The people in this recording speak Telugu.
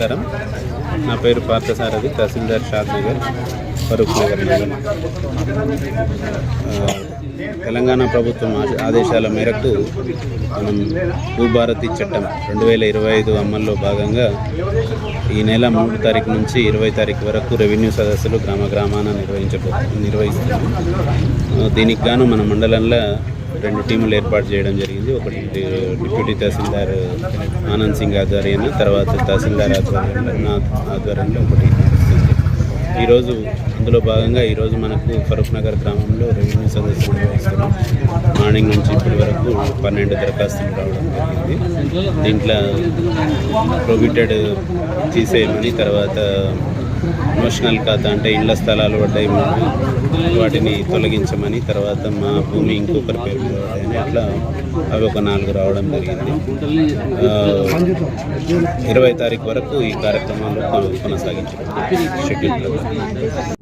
నమస్కారం. నా పేరు పార్థసారథి తహసీల్దార్ షాద్ నగర్ ఫరూక్ నగర్ నగర్ తెలంగాణ ప్రభుత్వం ఆదేశాల మేరకు మనం భూభారతి చట్టం రెండు వేల ఇరవై ఐదు అమల్లో భాగంగా ఈ నెల మూడు తారీఖు నుంచి ఇరవై తారీఖు వరకు రెవెన్యూ సదస్సులు గ్రామ గ్రామాన నిర్వహించబో నిర్వహిస్తున్నాం. దీనికి గాను మన మండలంలో రెండు టీములు ఏర్పాటు చేయడం జరిగింది. ఒకటి డిప్యూటీ తహసీల్దార్ ఆనంద్ సింగ్ ఆధ్వర్యంలో తర్వాత తహసీల్దార్ ఆధ్వర్యంలో నా ఆధ్వర్యంలో ఒకటి ఈరోజు అందులో భాగంగా ఈరోజు మనకు ఫరూక్ నగర్ గ్రామంలో రెవెన్యూ సదస్సు నిర్వహిస్తున్నాం. మార్నింగ్ నుంచి ఇప్పటి వరకు పన్నెండు దరఖాస్తులు రావడం జరిగింది. దీంట్లో ప్రొహిబిటెడ్ తీసేయమని తర్వాత ఎమోషనల్ ఖాతా అంటే ఇళ్ళ స్థలాలు పడ్డాయి వాటిని తొలగించమని తర్వాత మా భూమి ఇంకొకరి పేరు మీద పడ్డాయని అట్లా అవి ఒక నాలుగు రావడం జరిగింది. ఇరవై తారీఖు వరకు ఈ కార్యక్రమాలు కొనసాగించారు షెడ్యూల్